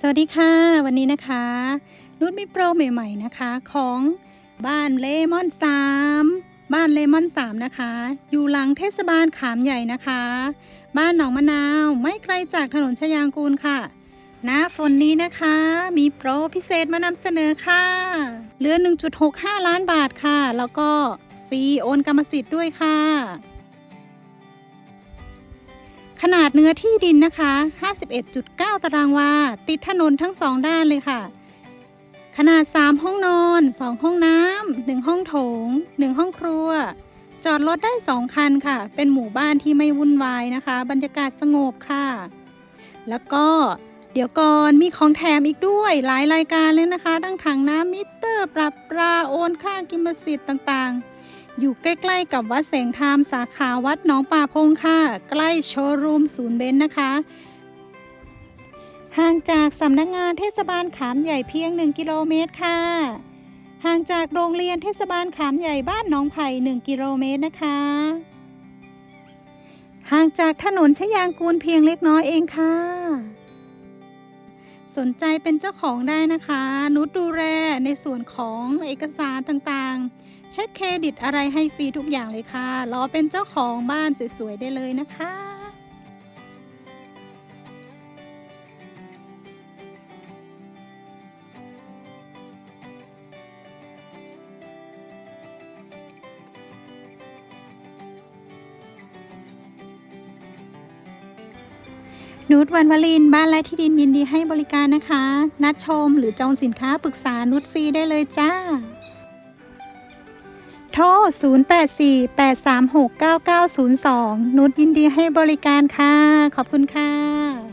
สวัสดีค่ะ วันนี้นะคะนุชมีโปรใหม่ๆนะคะ ของบ้านเลมอน3บ้านเลมอน3นะคะ อยู่หลังเทศบาลขามใหญ่นะคะ บ้านหนองมะนาวไม่ไกลจากถนนชยางกูลค่ะหน้าฝนนี้นะคะ มีโปรพิเศษมานำเสนอค่ะเหลือ 1.65 ล้านบาทค่ะ แล้วก็ฟรีโอนกรรมสิทธิ์ด้วยค่ะ นาดเนื้อที่ดินนะคะ 51.9 ตารางวา ติดถนนทั้งสองด้านเลยค่ะ ขนาด 3 ห้องนอน 2 ห้องน้ำ 1 ห้องโถง 1 ห้องครัว จอดรถได้ 2 คันค่ะ เป็นหมู่บ้านที่ไม่วุ่นวายนะคะ บรรยากาศสงบค่ะ แล้วก็ เดี๋ยวก่อนมีของแถมอีกด้วยหลายรายการเลยนะคะทั้งถังน้ำมิเตอร์ ปรับปราโอนค่ากิมสิทธิ์ต่างๆ อยู่ใกล้ๆกับวัดแสงธรรมสาขาวัดหนองป่าพงค่ะ ใกล้โชว์รูมศูนย์เบนซ์นะคะ ห่างจากสำนักงานเทศบาลขามใหญ่เพียง 1 กิโลเมตรค่ะ ห่างจากโรงเรียนเทศบาลขามใหญ่บ้านหนองไผ่ 1 กิโลเมตรนะคะห่างจากถนนชยางกูลเพียงเล็กน้อยเองค่ะ สนใจเป็นเจ้าของได้นะคะ นุชดูแลในส่วนของเอกสารต่างๆ เช็คเครดิตอะไรให้ฟรีทุกอย่างเลยค่ะ รอเป็นเจ้าของบ้านสวยๆได้เลยนะคะ นุชวันวลินบ้านและที่ดินยินดีให้บริการนะคะ นัดชมหรือจองสินค้าปรึกษานุชฟรีได้เลยจ้า โทร 0848369902 นุชยินดีให้บริการค่ะ ขอบคุณค่ะ